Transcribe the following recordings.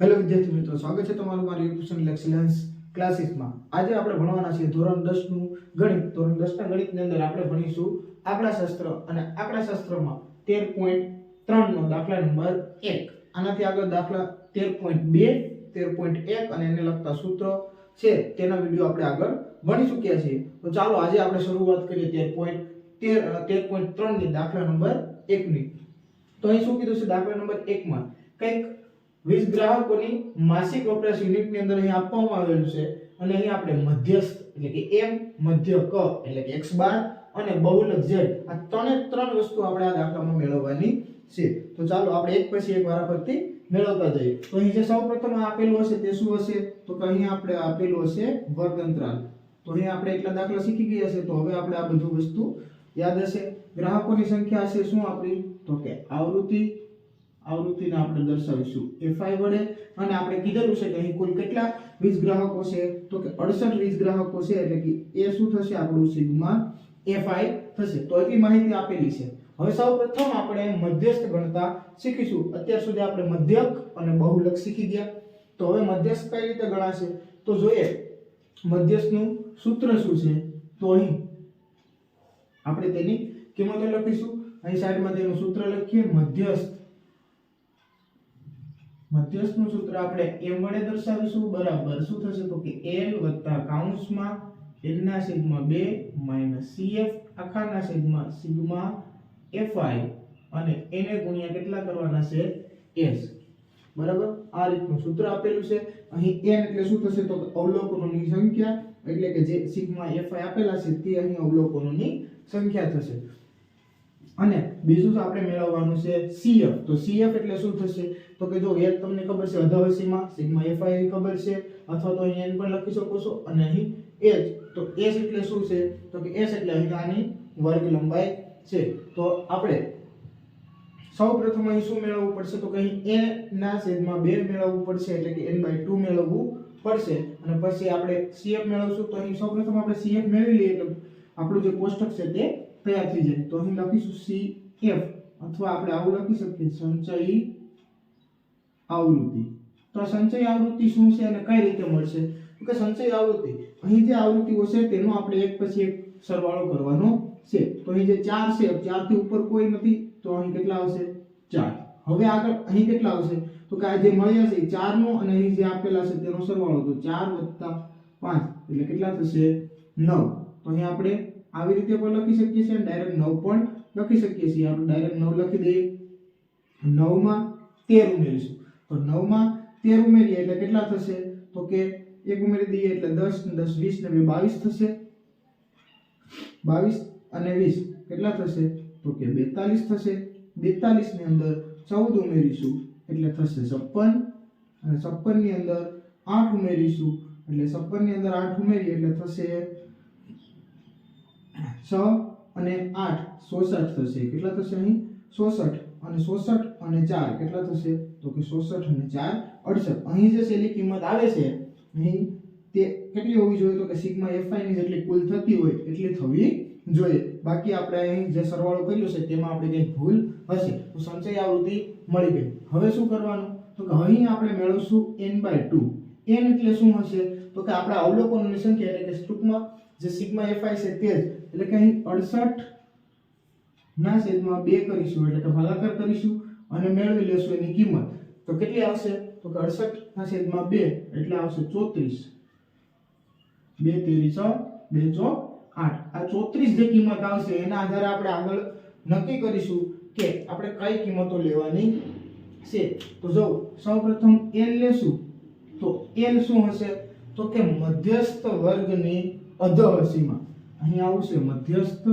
Hello વિદ્યાર્થી મિત્રો, સ્વાગત છે તમારું મારી ટ્યુશન એક્સલન્સ ક્લાસીસમાં આજે આપણે ભણવાના છીએ ધોરણ 10 નું ગણિત. ધોરણ 10 ના ગણિતની અંદર આપણે ભણીશું આંકડાશાસ્ત્ર અને આંકડાશાસ્ત્રમાં 13.3 નો દાખલા નંબર એક. આનાથી આગળ દાખલા 13.2 13.1 અને એને લગતા સૂત્રો છે. તેના વીડિયો આપણે આગળ ભણી ચૂક્યા છીએ તો ચાલો આજે આપણે શરૂઆત કરીએ 13.13 13.3 ની દાખલા નંબર 1 ની. તો અહીં શું કીધું છે દાખલા નંબર 1 માં? કંઈક વીસ ગ્રાહકોની માસિક વપરાશ યુનિટની અંદર અહીં આપવામાં આવેલું છે. અને અહીં આપણે મધ્યસ્થ એટલે કે એમ, મધ્ય ક એટલે કે એક્સ બાર અને બહુલક ઝેડ આ ત્રણે ત્રણ વસ્તુ આપણે આ દાખલામાં મેળવવાની છે. તો ચાલો આપણે એક પછી એક વારાફરતી મેળવતા જઈએ. તો અહીં જે સૌપ્રથમ આપેલું હશે તે શું હશે? તો કે અહીં આપણે આપેલું હશે વર્ગંતરાલ. તો અહીં આપણે એટલા દાખલા શીખી ગયા છે. તો હવે આપણે આ બધું વસ્તુ યાદ હશે. ગ્રાહકોની સંખ્યા હશે શું આપણી? તો કે આવૃત્તિ આવૃત્તિને આપણે દર્શાવીશું. Fi વડે, અને આપણે કીધેલું છે કે અહીં કુલ કેટલા વીજ ગ્રાહકો છે? તો કે 68 વીજ ગ્રાહકો છે, એટલે કે એ શું થશે? આપણું સિગ્મા fi થશે. તો એટલી માહિતી આપેલી છે. હવે સૌપ્રથમ આપણે મધ્યસ્થ ગણતા શીખીશું. અત્યાર સુધી આપણે મધ્યક અને બહુલક શીખી ગયા. તો હવે મધ્યસ્થ કઈ રીતે ગણાશે? તો જોઈએ, મધ્યસ્થનું સૂત્ર શું છે? તો અહીં આપણે તેની કિંમતો લખીશું. અહીં સાઈડમાં તેનું સૂત્ર લખીએ, મધ્યસ્થ. મધ્યસ્થનું સૂત્ર આપણે m વડે દર્શાવીશું, બરાબર શું થશે તો કે l વત્તા કૌંસમાં n ના સિગ્મા 2 માઇનસ cf આખાના છેદમાં સિગ્મા fi અને એને ગુણ્યા કેટલા કરવાના છે? s. બરાબર? આ રીતનું સૂત્ર આપેલું છે. અહીં n એટલે શું થશે તો અવલોકનોની સંખ્યા, એટલે કે જે સિગ્મા fi આપેલા છે તે અહીં અવલોકનોની સંખ્યા થશે. અને બીજું તો આપણે મેળવવાનું છે સીએફ તો સીએફ એટલે શું થશે? તો કે જો એક તમને ખબર છે અધાવસીમાં, સિગ્મા એફઆઈ ખબર છે, અથવા તો અહીં એન પણ લખી શકો છો. અને અહીં એચ તો એસ એટલે શું છે? તો કે એસ એટલે અહીં આની વર્ગ લંબાઈ છે. તો આપણે સૌપ્રથમ અહીં શું મેળવવું પડશે? તો કે અહીં n ના છેદમાં બે મેળવવું પડશે, એટલે કે એન બાય ટુ મેળવવું પડશે. અને પછી આપણે સીએફ મેળવશું. તો અહીં સૌપ્રથમ આપણે સીએફ મેળવી લઈએ. એટલે આપણું જે કોષ્ટક છે તે તૈયાર થઈ જાય. તો અહીં લખીશું સી, એફ, અથવા આપણે આવું લખી શકીએ. સંચયી આવૃત્તિ. તો સંચયી આવૃત્તિ શું છે અને કઈ રીતે મળશે? કે સંચય આવૃત્તિ. અહીં જે આવૃત્તિઓ છે તેનો આપણે એક પછી એક સરવાળો કરવાનો છે. તો અહીં જે ચાર છે ચારથી ઉપર કોઈ નથી, તો અહીં કેટલા આવશે? ચાર. હવે આગળ અહીં કેટલા આવશે? તો કે આ જે મળ્યા છે ચાર નો અને અહીં જે આપેલા છે તેનો સરવાળો. તો ચાર વત્તા પાંચ. એટલે કેટલા થશે? નવ. તો અહીં આપણે આવી રીતે પણ લખી શકીએ છીએ ડાયરેક્ટ નવ પણ લખી શકીએ છીએ. આપણે ડાયરેક્ટ નવ લખી દઈએ. નવમાં તેર ઉમેરીશું. તો નવમાં તેર ઉમેરીએ એટલે કેટલા થશે? તો કે એક ઉમેરી દઈએ એટલે દસ દસ વીસ, ને બે બાવીસ થશે. બાવીસ અને વીસ કેટલા થશે? તો કે બેતાલીસ થશે. બેતાલીસની અંદર ચૌદ ઉમેરીશું એટલે થશે છપ્પન. અને છપ્પનની અંદર આઠ ઉમેરીશું એટલે છપ્પનની અંદર આઠ ઉમેરીએ એટલે થશે છ અને આઠ સોસઠ થશે. કેટલા થશે અહીં? સોસઠ અને સોસઠ અને ચાર. કેટલા થશે? તો કે સોસઠ અને ચાર અડસઠ. અહીં જે છેલ્લી કિંમત આવે છે, અહીં તે કેટલી હોવી જોઈએ? તો કે સિગ્મા એફઆઈ ની જેટલી કુલ થતી હોય એટલી થવી જોઈએ. બાકી આપણે અહીં જે સરવાળો કર્યો છે, તેમાં આપણે કંઈક ભૂલ હશે. તો સંચય આવૃત્તિ મળી ગઈ. હવે શું કરવાનું? તો કે અહીં આપણે મેળવશું એન બાય ટુ એન એટલે શું હશે? તો કે આપણા અવલોકનોની સંખ્યા એટલે કે ટૂંકમાં જે સિગ્મા એફઆઈ છે તે જ એટલે કે અહીં અડસઠ ના છેદમાં બે કરીશું, એટલે કે ભાગાકાર કરીશું અને મેળવી લેશું એની કિંમત. તો કેટલી આવશે? તો કે અડસઠ ના છેદમાં બે, એટલે આવશે ચોત્રીસ. બે તેરી બે ચો આઠ. આ ચોત્રીસ જે કિંમત આવશે, એના આધારે આપણે આગળ નક્કી કરીશું કે આપણે કઈ કિંમતો લેવાની છે. તો જો સૌપ્રથમ એલ લેશું, તો એલ શું હશે? તો કે મધ્યસ્થ વર્ગની અધઃસીમા અહીં આવશે મધ્યસ્થ.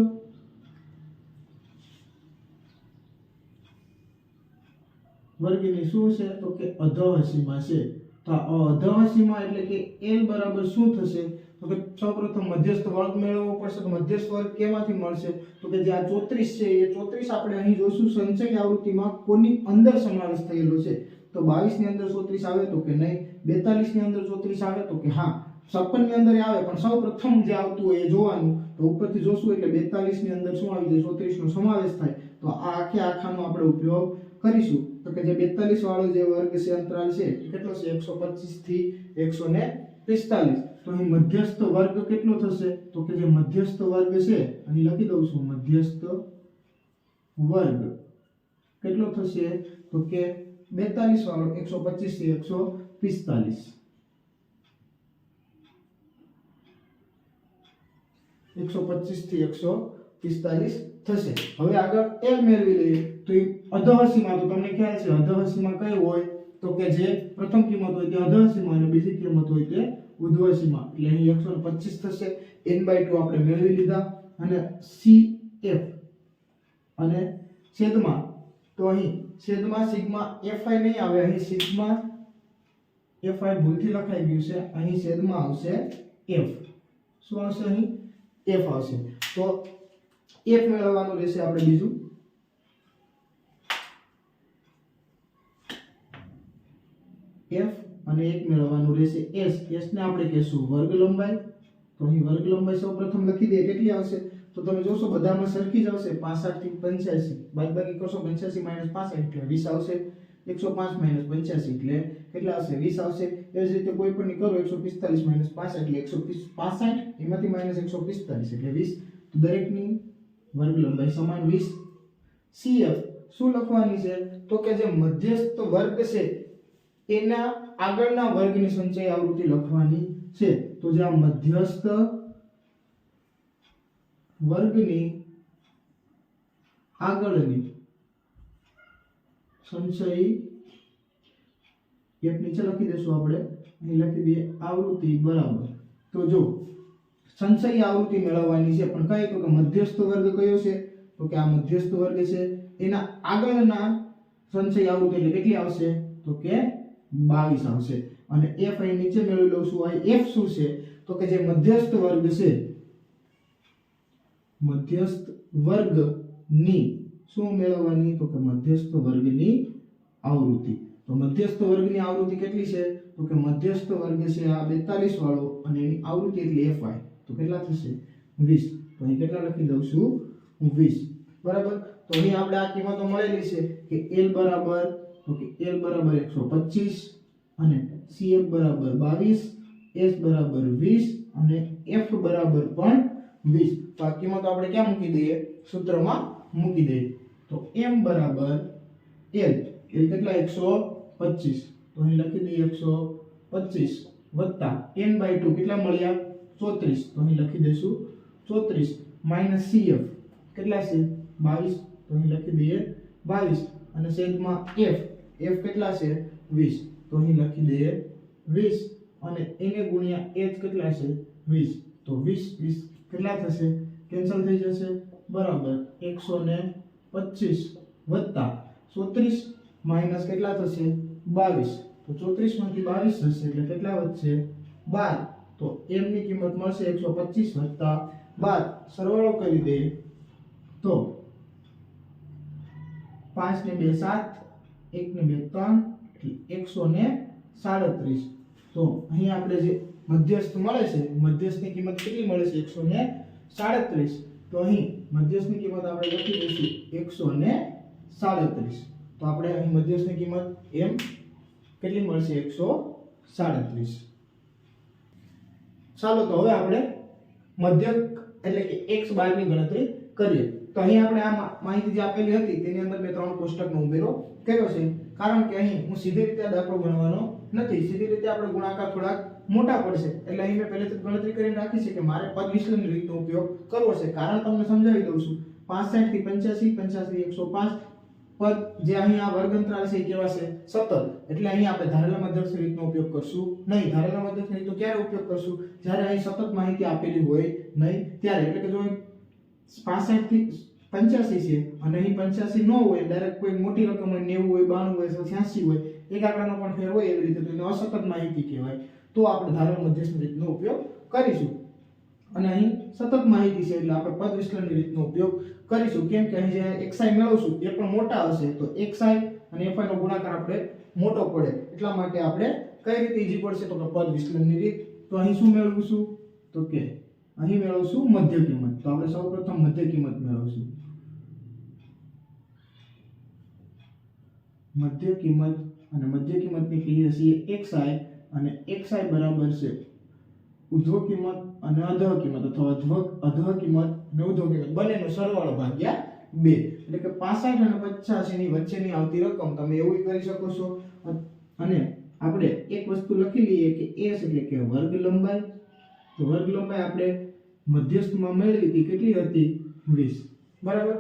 વર્ગની શું છે? તો કે અધઃસીમા છે. તો આ અધઃસીમા એટલે કે એલ બરાબર શું થશે? તો કે સૌપ્રથમ મધ્યસ્થ વર્ગ મેળવવો પડશે, તો મધ્યસ્થ વર્ગ કેમાંથી મળશે? તો કે જે આ 34 છે, એ 34 આપણે અહીં જોઈશું સંચય આવૃત્તિમાં કોની અંદર સમાવેશ થયેલો છે? તો 22 ની અંદર 34 આવે તો કે નહીં 42 ની અંદર 34 આવે તો કે હા. 56 ની અંદર આવે, પણ સૌપ્રથમ જે આવતું હોય એ જોવાનું. તો ઉપરથી જોશું એટલે 42 ની અંદર શું આવી જાય 34 નો સમાવેશ થાય. તો આ આખે આખાનો આપણે ઉપયોગ કરીશું. તો કે જે 42 વાળો જે વર્ગ છે, અંતરાલ છે કેટલો છે? 125 થી 145 તો અહીં મધ્યસ્થ વર્ગ કેટલો થશે? તો કે જે મધ્યસ્થ વર્ગ છે, અહીં લખી દઉં છું, મધ્યસ્થ વર્ગ. કેટલો થશે? તો કે 42 વાળો 125 થી 145 125 થી 145 થશે. હવે આગળ એલ મેળવી લઈએ. તો એ અધઃસીમા તો તમને ખ્યાલ છે, અધઃસીમા કઈ હોય? તો કે જે પ્રથમ કિંમત હોય તે અધઃસીમા અને બીજી કિંમત હોય તે ઉધ્વસીમા. એટલે અહીં 125 થશે. એન બાય ટુ આપણે મેળવી લીધા. અને સી એફ અને છેદમાં, તો અહીં છેદમાં સિગ્મા fi નહીં આવે. અહીં સિગ્મા fi ભૂલથી લખાઈ ગયું છે. અહીં છેદમાં આવશે એફ શું આવશે અહીં? F આવશે તો એફ મેળવવાનું રહેશે આપણે બીજું. એફ અને એક મેળવવાનું રહેશે એસ એસ ને આપણે કહેશું વર્ગ લંબાઈ. તો અહીં વર્ગ લંબાઈ સૌપ્રથમ લખી દઈએ કેટલી આવશે? તો તમે જોશો બધામાં સરખી જ આવશે. 65 થી 85 બાદબાકી કરશો પંચ્યાસી માઇનસ પાસઠ એટલે વીસ આવશે. 105 માઇનસ 85 એટલે કેટલા આવશે? વીસ આવશે. એ રીતે કોઈ પણ કરો 145 માઇનસ 65 એટલે 165 એમાંથી માઇનસ 145 એટલે વીસ. તો દરેકની વર્ગ લંબાઈ સમાન વીસ. સીએફ શું લખવાની છે? તો કે જે મધ્યસ્થ વર્ગ છે, એના આગળના વર્ગની સંચય આવૃત્તિ લખવાની છે. તો જે આ મધ્યસ્થ વર્ગની આગળની સંચય એક નીચે લખી દેશું આપણે. અહીં લખી દઈએ આવૃત્તિ બરાબર. તો જો સંશય આવૃત્તિ મેળવવાની છે, પણ કઈ તો કે મધ્યસ્થ વર્ગ કયો છે? તો કે આ મધ્યસ્થ વર્ગ છે. એના આગળના સંશય આવૃત્તિ એટલે કેટલી આવશે? તો કે 22 આવશે. અને એફ અહીં નીચે મેળવી લઉં છું. અહીં એફ શું છે? તો કે જે મધ્યસ્થ વર્ગ છે. મધ્યસ્થ વર્ગની શું મેળવવાની? તો કે મધ્યસ્થ વર્ગની આવૃત્તિ. તો મધ્યસ્થ વર્ગની આવૃત્તિ કેટલી છે? તો કે મધ્યસ્થ વર્ગ છે આ 42 વાળો અને એની આવૃત્તિ એટલે વાય તો કેટલા થશે? વીસ. તો અહીં કેટલા લખી દઉં છું? 20 બરાબર? તો અહીં આપણે આ કિંમતો મળેલી છે કે એલ બરાબર, તો કે એલ બરાબર 125 અને સીએફ બરાબર બાવીસ એસ બરાબર વીસ અને એફ બરાબર પણ વીસ. તો આ કિંમતો આપણે ક્યાં મૂકી દઈએ? સૂત્રમાં મૂકી દઈએ. તો એમ બરાબર એલ એલ કેટલા? 125 તો અહીં લખી દઈએ 125 વત્તા એન બાય ટુ કેટલા મળ્યા? 34 તો અહીં લખી દઈશું 34 સી એફ કેટલા છે? 22 તો અહીં લખી દઈએ 22 અને છેદમાં એફ. એફ કેટલા છે? વીસ. તો અહીં લખી દઈએ વીસ. અને એને ગુણ્યા એચ કેટલા છે? વીસ. તો વીસ વીસ કેટલા થશે? કેન્સલ થઈ જશે. બરાબર 125 વત્તા ચોત્રીસ માઇનસ કેટલા થશે? 22 તો ચોત્રીસમાંથી બાવીસ હશે એટલે કેટલા વધશે? બાર. તો એમની કિંમત મળશે 125 વત્તા બાર. સરવાળો કરી દઈએ તો પાંચ ને 2 7 1 ને 2 3 એટલે 137 તો અહીં આપણે જે મધ્યસ્થ મળે છે, મધ્યસ્થની કિંમત કેટલી મળે છે? 137 તો અહીં મધ્યસ્થની કિંમત આપણે લખી દઈશું 137 તો આપણે અહીં મધ્યસ્થની કિંમત એમ કેટલી મળશે? 137 ચાલો તો હવે આપણે મધ્યક એટલે કે એક્સ બારની ગણતરી કરીએ. તો અહીં આપણે આ માહિતી જે આપેલી હતી, તેની અંદર મેં ત્રણ કોષ્ટકનો ઉમેરો કર્યો છે. કારણ કે અહીં હું સીધી રીતે દાખલો ગણવાનો નથી. સીધી રીતે આપણે ગુણાકાર થોડાક મોટા પડશે. એટલે અહીં મેં પહેલેથી ગણતરી કરીને રાખી છે કે મારે પદ વિશ્લેષણ રીતનો ઉપયોગ કરવો છે. કારણ તમને સમજાવી દઉં છું. 65 થી 85 85 થી 105 પદ જે અહીં આ વર્ગ અંતરાલ છે એ કેવા છે સતત. એટલે અહીં આપણે ધારેલા મધ્યસ્થ રીતનો ઉપયોગ કરશું નહીં. ધારેલા મધ્યસ્થ રીતનો ક્યારે ઉપયોગ કરશું? જ્યારે અહીં સતત માહિતી આપેલી હોય નહીં, ત્યારે. એટલે કે જો 65 થી 85 છે અને અહીં 85 ન હોય, ડાયરેક્ટ કોઈ મોટી રકમ હોય 90 હોય 92 હોય 86 હોય, એક આંકડાનો પણ ફેર હોય એવી રીતે તો એને અસતત માહિતી કહેવાય. તો આપણે ધારેલા મધ્યસ્થ રીતનો ઉપયોગ કરીશું. અને અહીં સતત માહિતી છે એટલે આપણે પદ વિચલનની રીતનો ઉપયોગ કરીશું. કેમ કે અહીં જે xi મેળવશું, એ પણ મોટા હશે. તો xi અને fi નો ગુણાકાર આપણે મોટો પડે. એટલા માટે આપણે કઈ રીતે ઈઝી પડશે તો કે પદ વિશ્લેષણની રીત? તો અહીં શું મેળવીશું? તો કે અહીં મેળવશું મધ્ય કિંમત. તો આપણે સૌપ્રથમ મધ્ય કિંમત મેળવશું. મધ્ય કિંમત અને મધ્ય કિંમતની કહીએ છીએ xi અને xi બરાબર છે ઉધ્વ કિંમત અને અધઃ કિંમત અથવા અધ્વ અધઃ કિંમત અને ઉધ્વ કિંમત. બંનેનો સરવાળો ભાગ્યા બે. એટલે કે 65 અને 85 ની વચ્ચેની આવતી રકમ તમે એવું કરી શકો છો. અને આપણે એક વસ્તુ લખી લઈએ કે એસ એટલે કે વર્ગ લંબાઈ તો વર્ગ લંબાઈ આપણે મધ્યસ્થમાં મેળવી હતી. કેટલી હતી? વીસ. બરાબર?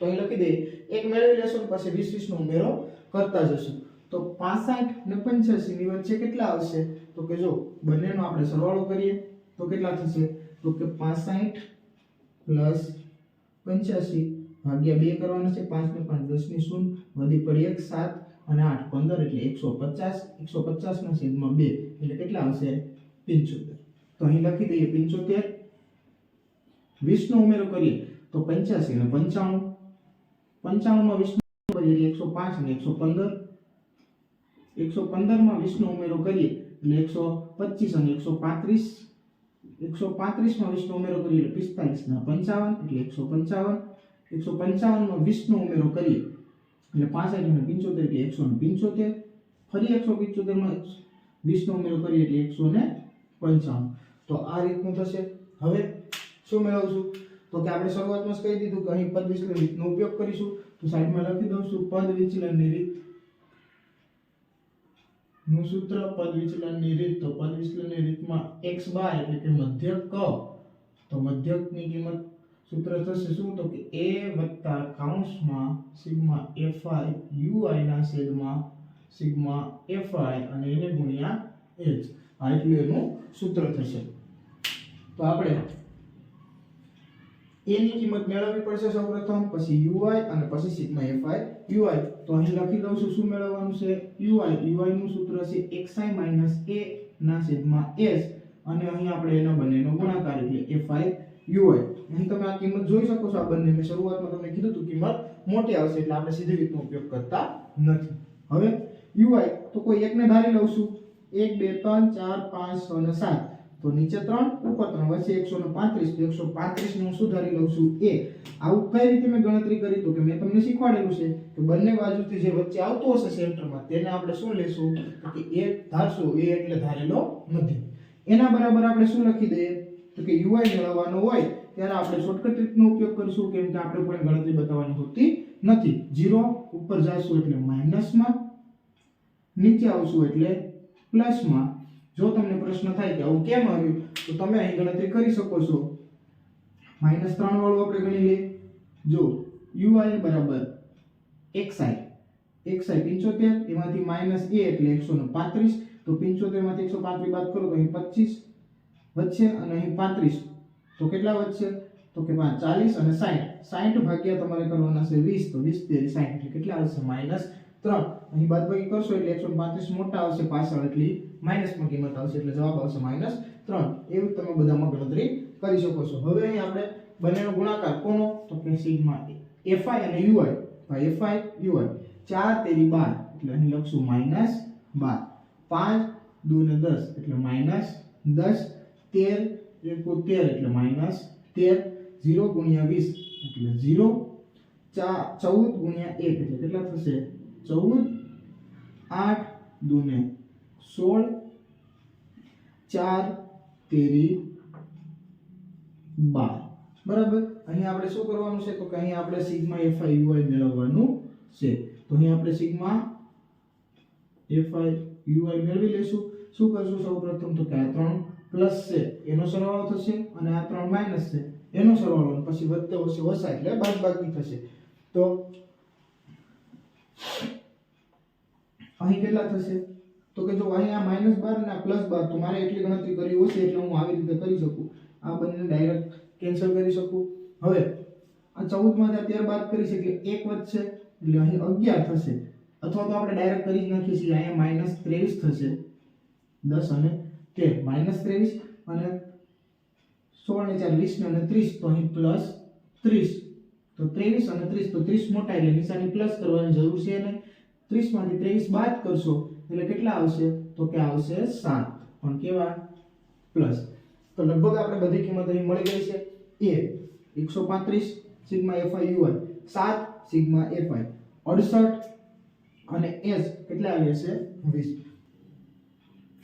તો અહીં લખી દઈએ. એક મેળવી લેશું પછી વીસ વીસનો ઉમેરો કરતા જશું. તો 65 ને 85 ની વચ્ચે કેટલા આવશે? તો કે જો બંનેનો આપણે સરવાળો કરીએ, તો કેટલા થશે? તો કે 65 પ્લસ 85 ભાગ્યા 2 કરવાના છે 5 ને 5 10 ની શૂન્ય વધી પડી 1 7 અને 8 15 એટલે 150 150 ના છેદમાં 2 એટલે કેટલા આવશે? 75 તો અહીં લખી દઈએ 75 20 નો ઉમેરો કરીએ તો 85 ને 95 95 માં 20 નો કરીએ એટલે 105 અને 115 115 માં 20 નો ઉમેરો કરીએ એટલે 125 અને એકસો પાંત્રીસ, એકસો પાંત્રીસમાં વીસનો ઉમેરો કરીએ એટલે પિસ્તાલીસના પંચાવન એટલે એકસો પંચાવન, એકસો પંચાવનમાં વીસનો ઉમેરો કરીએ એટલે 65 અને 75 એટલે 175 ફરી એકસો પંચોતેરમાં વીસનો ઉમેરો કરીએ એટલે 155 તો આ રીતનું થશે. હવે શું મેળવશું? તો કે આપણે શરૂઆતમાં કહી દીધું કે અહીં પદ વિચલન રીતનો ઉપયોગ કરીશું. તો સાઈડમાં લખી દઉં છું, પદ વિચલનની રીત. નું સૂત્ર પદ વિચલનની રીત, તો પદ વિચલનની રીતમાં x બાર એટલે કે મધ્યક ક તો મધ્યકની કિંમત સૂત્ર થશે શું? તો કે a વત્તા કૌંસમાં સિગ્મા fi ui ના છેદમાં સિગ્મા fi અને એને ગુણ્યા h. આ એટલું એનું સૂત્ર થશે. તો આપણે a ની કિંમત મેળવવી પડશે સૌપ્રથમ, પછી ui અને પછી સિગ્મા fi ui. તો અહીં લખી દઉં છું, શું મેળવવાનું છે? Ui ui નું સૂત્ર છે xi a ના છેદમાં s. અને અહીં આપણે એના બંનેનો ગુણાકાર એટલે fi ui અહીં તમે આ કિંમત જોઈ શકો છો આ બંને મેં શરૂઆતમાં તમને કીધું હતું કિંમત મોટી આવશે એટલે આપણે સીધી રીતનો ઉપયોગ કરતા નથી. હવે ui તો કોઈ એકને ધારી લઉં છું. 1 2 3 4 5 6 અને 7 તો નીચે 3 ઉપર 3 વચ્ચે 135 તો 135 નું શું ધારી લઉં છું a આવું કઈ રીતે મેં ગણતરી કરી? તો કે મેં તમને શીખવાડેલું છે કે બંને બાજુથી જે વચ્ચે આવતો હશે સેન્ટરમાં, તેને આપણે શું લેશું? કે a ધારશું a એટલે ધારેલો મધ્ય એના બરાબર આપણે શું લખી દઈએ? તો કે ui મેળવવાનો હોય, ત્યારે આપણે શોર્ટકટ રીતનો ઉપયોગ કરીશું, કેમ કે આપણે કોઈ ગણતરી બતાવવાની હોતી નથી. 0 ઉપર જઈશું એટલે માઇનસમાં નીચે આવશું એટલે પ્લસમાં જો તમને પ્રશ્ન થાય કે આવું કેમ આવ્યું, તો તમે અહીં ગણતરી કરી શકો છો. માઇનસ ત્રણ વાળું આપણે ગણી લઈએ. જો યુઆઈ બરાબર xi xi 75 એમાંથી માઇનસ એ એટલે 135 તો પંચોતેરમાંથી એકસો પાંત્રીસ બાદ કરો તો અહીં 25 વધશે અને અહીં 35 તો કેટલા વધશે? તો કે 40 અને સાઠ સાઠ ભાગ્યા તમારે કરવાના છે વીસ, તો વીસ તેરી સાઠ કેટલા આવશે? માઇનસ 3 અહીં બાદબાકી કરશો એટલે 135 મોટા આવશે પાછળ, એટલે માઇનસમાં કિંમત આવશે, એટલે જવાબ આવશે માઇનસ 3 એવું તમે બધામાં ગણતરી કરી શકો છો. હવે અહીં આપણે બંનેનો ગુણાકાર કોનો? તો કે સિગ્મા fi અને ui. ભાઈ fi, ui. 4 તેરી 12 એટલે અહીં લખશું માઇનસ 12 5 દુ ને 10 એટલે માઇનસ 10 13 એકુ 13 એટલે માઇનસ 13 0 ગુણ્યા 20 એટલે 0 ચા 14 ગુણ્યા 1 એટલે કેટલા થશે? 14 8 દુ ને 16 4 તેરી, બાર. બરાબર? અહીં આપણે શું કરવાનું છે? તો કે અહીં આપણે સિગ્મા fi યુઆઈ મેળવવાનું છે. તો અહીં આપણે સિગ્મા fi યુઆઈ મેળવી લેશું શું કરશું સૌપ્રથમ? તો કે આ ત્રણ પ્લસ છે, એનો સરવાળો થશે અને આ ત્રણ માઇનસ છે, એનો સરવાળો પછી વધતે ઓછે ઓછા એટલે બાદબાકી થશે. તો અહીં કેટલા થશે? તો કે જો અહીં આ માઇનસ બાર અને આ પ્લસ બાર, તો મારે એટલી ગણતરી કરવી હોય છે એટલે હું આવી રીતે કરી શકું. આ બંને ડાયરેક્ટ કેન્સલ કરી શકું. હવે, આ ચૌદમાં અત્યારે બાદ કરી શકીએ. એક વધશે એટલે અહીં અગિયાર થશે. અથવા તો આપણે ડાયરેક્ટ કરી જ નાખીએ છીએ. અહીંયા માઇનસ ત્રેવીસ થશે. દસ અને તેર. માઇનસ ત્રેવીસ અને સોળ ને ચાર, વીસ અને ત્રીસ. તો અહીં પ્લસ ત્રીસ. તો ત્રેવીસ અને ત્રીસ, તો ત્રીસ મોટા એટલે નિશાની પ્લસ કરવાની જરૂર છે નહીં. ત્રીસમાંથી ત્રેવીસ બાદ કરશો, એટલે કેટલા આવશે? તો કે આવશે સાત. પણ કેવા? પ્લસ. તો લગભગ આપણે બધી કિંમત અહીં મળી ગઈ છે. એ એકસો પાંત્રીસ sigma F I U I સાત સિગ્મા એફઆઈ અડસઠ અને એસ કેટલા આવી હશે? વીસ.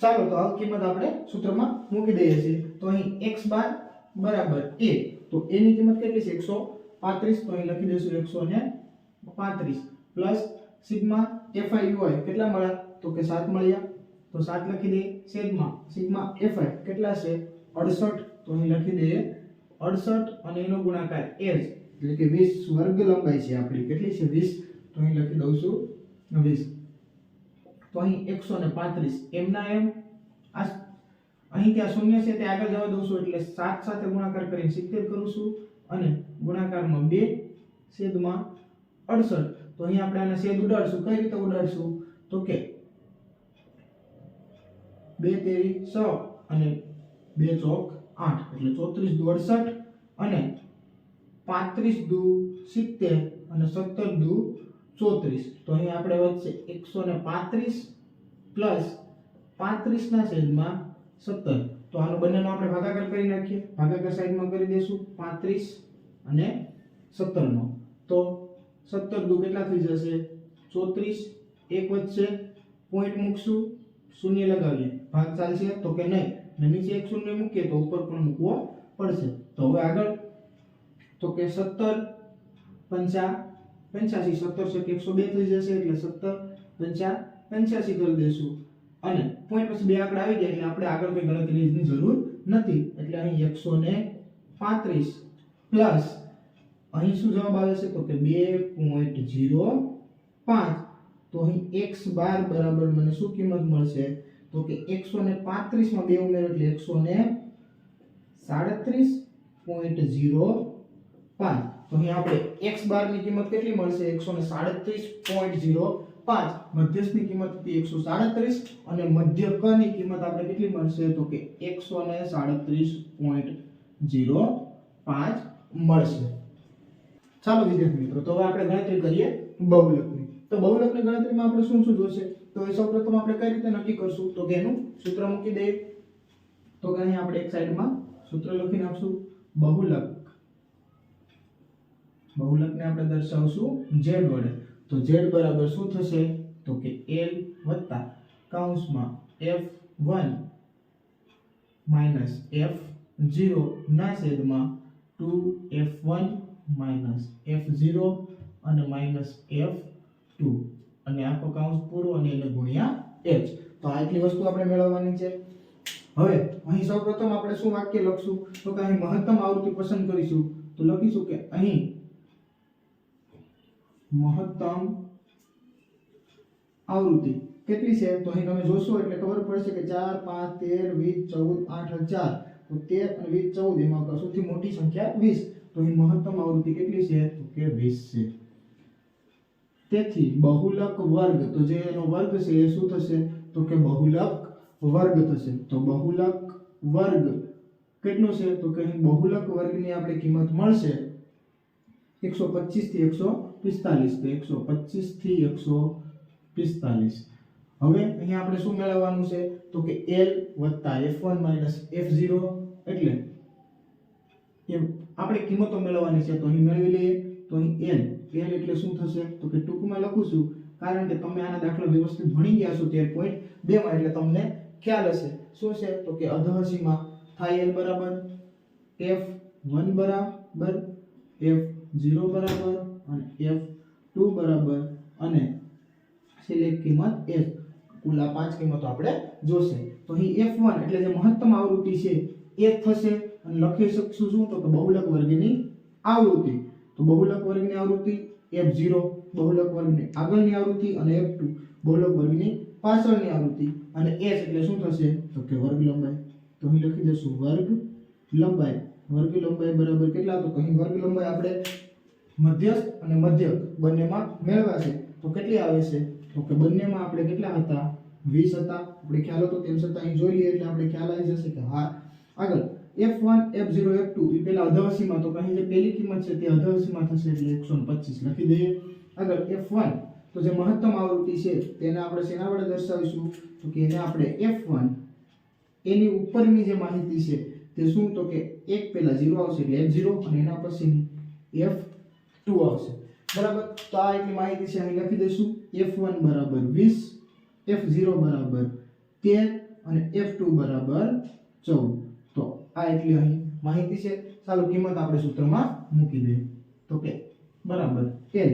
ચાલો, તો આ કિંમત આપણે સૂત્રમાં મૂકી દઈએ છીએ. તો અહીં એક્સ બાર બરાબર એ. તો એની કિંમત કેટલી છે? 135 તો અહીં લખી દઈશું 135 પ્લસ સિગ્મા fi હોય કેટલા મળ્યા તો કે સાત મળ્યા તો સાત લખી દઈએ છેદમાં સિગ્મા એફઆઈ કેટલા છે? 68 તો અહીં લખી દઈએ 68 અને એનો ગુણાકાર એચ એટલે કે વીસ વર્ગ લંબાઈ છે આપણી. કેટલી છે? વીસ. તો અહીં લખી દઉં છું વીસ. તો અહીં એકસો ને પાંત્રીસ. એમના એમ? આ અહીં ત્યાં શૂન્ય છે તે આગળ જવા દઉં છું. એટલે સાત સાથે ગુણાકાર કરીને 70 કરું છું. અને ગુણાકારમાં બે છેદમાં 68 તો અહીં આપણે આને છેદ ઉડાડશું. કઈ રીતે ઉડાડશું? તો કે બે તેરી છ અને બે ચોક આઠ. એટલે 34 દુ 68 અને 35 દુ 70 અને 17 દુ 34 તો અહીં આપણે વધશે 135 પ્લસ 35 ના છેદમાં 17 તો આનો બંનેનો આપણે ભાગાકાર કરી નાખીએ. ભાગાકાર સાઈડમાં કરી દઈશું 35 અને સત્તરનો. તો 17 દુ કેટલા થઈ જશે? 34 એક વચ્ચે પોઈન્ટ મૂકશું, શૂન્ય લગાવીએ. ભાગ ચાલશે તો કે નહીં? અને નીચે એક શૂન્ય મૂકીએ તો ઉપર પણ મૂકવો પડશે. તો હવે આગળ. તો કે 17 પંચા, પંચ્યાસી. સત્તર છે કે એકસો બે થઈ જશે એટલે સત્તર, પંચા, પંચ્યાસી કરી દઈશું. અને પોઈન્ટ પછી બે આંકડા આવી જાય એટલે આપણે આગળ કોઈ ગણતરીની જરૂર નથી. એટલે અહીં એકસો ને પાંત્રીસ પ્લસ અહીં શું જવાબ આવે છે? તો કે બે પોઈન્ટ જીરો પાંચ. તો અહીં એક્સ બાર બરાબર મને શું કિંમત મળશે? તો કે એકસો ને પાંત્રીસમાં બે ઉમેરો એટલે એકસો ને સાડત્રીસ પોઈન્ટ જીરો પાંચ. તો અહીં આપણે x બારની કિંમત કેટલી મળશે? 137.05 મધ્યસ્થની કિંમત હતી 137 અને મધ્યકની કિંમત આપણે કેટલી મળશે? તો કે 137.05 મળશે. ચાલો વિદ્યાર્થી મિત્રો, તો હવે આપણે ગણતરી કરીએ બહુલકની. તો બહુલકની ગણતરીમાં આપણે શું શું જોશે? તો એ સૌપ્રથમ આપણે કઈ રીતે નક્કી કરશું? તો કે એનું સૂત્ર મૂકી દઈએ. તો કે અહીં આપણે એક સાઈડમાં સૂત્ર લખી નાખશું બહુલક. બહુલકને આપણે દર્શાવશું z વડે. તો z બરાબર શું થશે? તો કે l વત્તા કૌંસમાં f1 માઇનસ f0 ના છેદમાં 2f1 માઇનસ f0 અને માઇનસ f2 અને આખો કાઉન્સ પૂરો અને એને ગુણ્યા એચ. તો આ એટલી વસ્તુ આપણે મેળવવાની છે. હવે, અહીં સૌપ્રથમ આપણે શું વાક્ય લખશું? તો કે અહીં મહત્તમ આવૃત્તિ પસંદ કરીશું. તો લખીશું કે અહીં મહત્તમ આવૃત્તિ કેટલી છે? તો અહીં તમે જોશો એટલે ખબર પડશે કે 4 5 13 20 14 8 4 તો તેર અને વીસ, ચૌદ એમાં સૌથી મોટી સંખ્યા 20 તો અહીં મહત્તમ આવૃત્તિ કેટલી છે? તો કે 20 છે. તેથી બહુલક વર્ગ, તો જે એનો વર્ગ છે એ શું થશે? તો કે બહુલક વર્ગ થશે. તો બહુલક વર્ગ કેટલો છે? તો કે અહીં બહુલક વર્ગની આપણે કિંમત મળશે 125 થી 145 તો 125 થી 145 હવે અહીંયા આપણે શું મેળવવાનું છે? તો કે L F1 F0 એટલે એમ આપણે કિંમતો મેળવવાની છે, તો અહીં મેળવી લઈએ. તો અહીં એન એન એટલે શું થશે? તો કે ટૂંકમાં લખું છું, કારણ કે તમે આના દાખલો વ્યવસ્થિત ભણી ગયા છો 13.2 માં, એટલે તમને ખ્યાલ હશે. શું છે? તો કે અધહસીમાં થાય એન બરાબર એફ વન બરાબર એફ ઝીરો બરાબર અને એફ ટુ બરાબર અને સિલેક્ટ કિંમત એફ કુલ આ પાંચ કિંમતો આપણે જોશે. તો અહીં એફ વન એટલે જે મહત્તમ આવૃત્તિ છે, એ થશે. અને લખી શકશું શું? તો કે બહુલક વર્ગની આવૃત્તિ. તો બહુલક વર્ગની આવૃત્તિ F0 બહુલક વર્ગની આગળની આવૃત્તિ અને F2 બહુલક વર્ગની પાછળની આવૃત્તિ અને S એટલે શું થશે? તો કે વર્ગ લંબાઈ. તો અહીં લખી દઈશું વર્ગ લંબાઈ. વર્ગ લંબાઈ બરાબર કેટલા? તો અહીં વર્ગ લંબાઈ આપણે મધ્યસ્થ અને મધ્યક બંનેમાં મેળવાશે. તો કેટલી આવે છે? તો કે બંનેમાં આપણે કેટલા હતા? વીસ હતા. આપણે ખ્યાલ હતો તેમ છતાં અહીં જોઈ લઈએ એટલે આપણે ખ્યાલ આવી જશે કે હા, આગળ. F1 F0 F2 એ પહેલાં અધહસીમાં તો અહીં જે પહેલી કિંમત છે તે અધવસીમાં થશે એટલે 125 લખી દઈએ. આગળ F1 તો જે મહત્તમ આવૃત્તિ છે તેને આપણે શેના વડે દર્શાવીશું? તો કે એને આપણે F1 એની ઉપરની જે માહિતી છે તે શું? તો કે એક પેલા 0 આવશે એટલે F0 અને એના પછીની F2 આવશે. બરાબર? તો આ એટલી માહિતી છે, અહીં લખી દઈશું. F1 બરાબર 20 f0 બરાબર 13 અને f2 બરાબર 14 તો આ એટલી અહીં માહિતી છે. ચાલો કિંમત આપણે સૂત્રમાં મૂકી દઈએ. તો કે બરાબર. l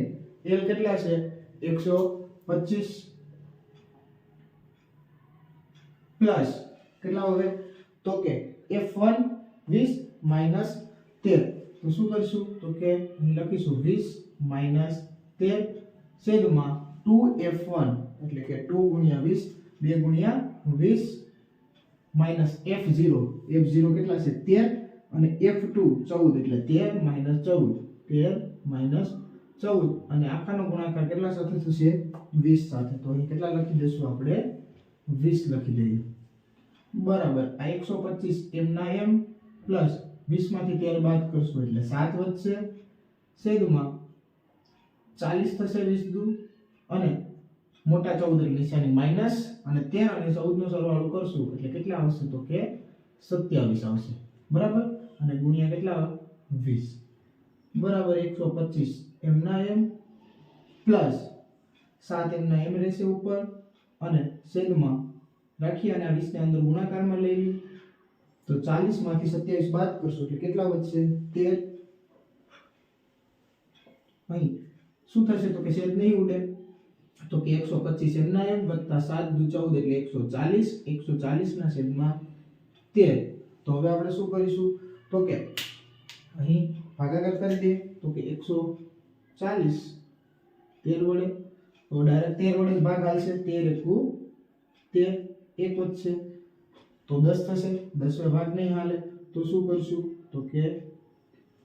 l કેટલા છે? 125 પ્લસ કેટલા હવે તો કે f1 20 માઇનસ 13 તો શું કરીશું? તો કે અહીં લખીશું 20 માઇનસ 13 છેદમાં 2f1 એટલે કે 2 ગુણ્યા 20 2 ગુણ્યા 20 માઇનસ f0 f0 કેટલા છે? તેર અને f2 14 એટલે તેર માઇનસ ચૌદ, તેર માઇનસ ચૌદ. અને આખાનો ગુણાકાર કેટલા સાથે થશે? વીસ સાથે. તો અહીં કેટલા લખી દઈશું આપણે? વીસ લખી દઈએ. બરાબર. આ એકસો પચીસ એમના એમ પ્લસ વીસમાંથી તેર બાદ કરશું એટલે સાત વધશે. છેદમાં 40 થશે વીસ દુ અને મોટા 14 ની નિશાની માઇનસ અને તેર અને ચૌદનો સરવાળો કરશું. એટલે કેટલા આવશે? તો કે 27 આવશે. બરાબર? અને ગુણ્યા કેટલા? વીસ. બરાબર એકસો પચીસ. એમના એમ પ્લસ સાત એમના એમ રહેશે ઉપર. અને છેદમાં રાખી અને આ વીસને અંદર ગુણાકારમાં લેવી તો 40 માંથી 27 બાદ કરશો એટલે કેટલા વધશે? તેર. અહીં શું થશે? તો કે છેદ નહીં ઉડે. તો કે એકસો પચીસ એમના એમ વત્તા સાત દુ ચૌદ એટલે 140 140 ના છેદમાં 13 તો હવે આપણે શું કરીશું? તો કે અહીં ભાગાકાર કરી દઈએ. તો કે 140 13 વડે. તો ડાયરેક્ટ તેર વડે ભાગ હાલશે. તેર એકુ તેર. એક વધશે તો દસ થશે. 10 વે ભાગ નહીં હાલે. તો શું કરશું? તો કે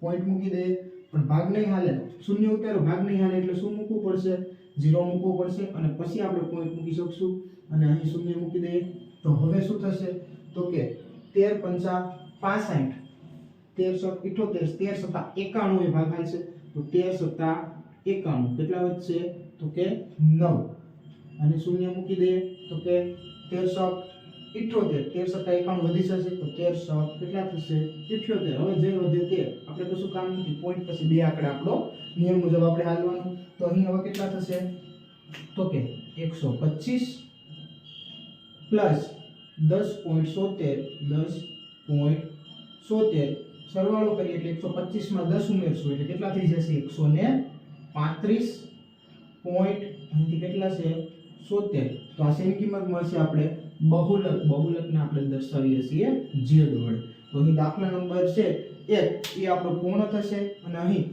પોઈન્ટ મૂકી દઈએ. પણ ભાગ નહીં હાલે શૂન્ય ઉતારો. ભાગ નહીં હાલે એટલે શું મૂકવું પડશે? ઝીરો મૂકવું પડશે. અને પછી આપણે પોઈન્ટ મૂકી શકશું. અને અહીં શૂન્ય મૂકી દઈએ. તો હવે શું થશે? તો કે 13 પંચા પાસઠ. તેરસો ઇઠોતેર, તેર સત્તા એકાણું એ ભાગ છે તો તેર સત્તા એકાણું. કેટલા વધશે? તો કે નવ. અને શૂન્ય મૂકી દઈએ, તો કે તેરસો ઇઠોતેર. તેર સત્તા એકાણું વધી જશે, તો તેરસો કેટલા થશે? ઇઠ્યોતેર. હવે જે વધે તે, આપણે કશું કામ નથી. પોઈન્ટ પછી બે આંકડા આપણો નિયમ મુજબ આપણે હાલવાનું. તો અહીં હવે કેટલા થશે? તો કે એકસો પચીસ પ્લસ દસ પોઈન્ટ સોતેર, દસ પોઈન્ટ સોતેર. સરવાળો કરીએ એટલે એકસો પચીસમાં દસ ઉમેરશું એટલે કેટલા થઈ જશે? એકસો ને પાંત્રીસ પોઈન્ટ, અહીંથી કેટલા છે? સોતેર. તો આ શેની કિંમત મળશે આપણે? બહુલક. બહુલકને આપણે દર્શાવીએ છીએ જેડ વડે. તો અહીં દાખલા નંબર છે એક. એ આપણો પૂર્ણ થશે અને અહીં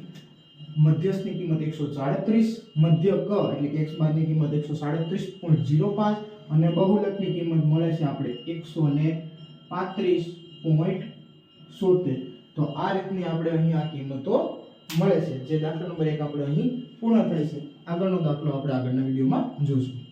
મધ્યસ્થની કિંમત એકસો સાડત્રીસ મધ્ય ક એટલે કે એક્સ બારની કિંમત એકસો સાડત્રીસ પોઈન્ટ જીરો પાંચ અને બહુલકની કિંમત મળે છે આપણે એકસો ને પાંત્રીસ પોઈન્ટ સોતેર. તો આ રીતની આપણે અહીં આ કિંમતો મળે છે. જે દાખલા નંબર એક આપણે અહીં પૂર્ણ થાય છે. આગળનો દાખલો આપણે આગળના વિડીયોમાં જોઈશું